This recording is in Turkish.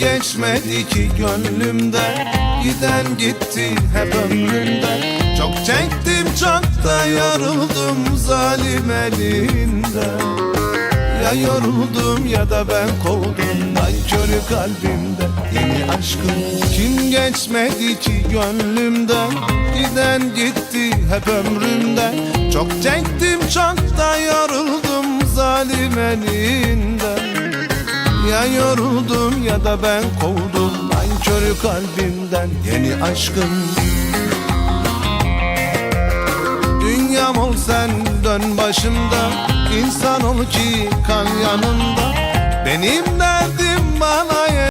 geçmedi ki gönlümde? Giden gitti hep ömrümden Çok çektim çok da yoruldum zalim elinden ya yoruldum ya da ben kovdum Nankörü kalbimde yeni aşkım. Kim geçmedi ki gönlümden? Giden gitti hep ömrümden. Çok çektim çok da yoruldum zalim elinden. Ya yoruldum ya da ben kovdum. Nankörü kalbimden yeni aşkım. Dünyam ol sen dön başımda. İnsan ol ki kan yanımda Benim derdim bana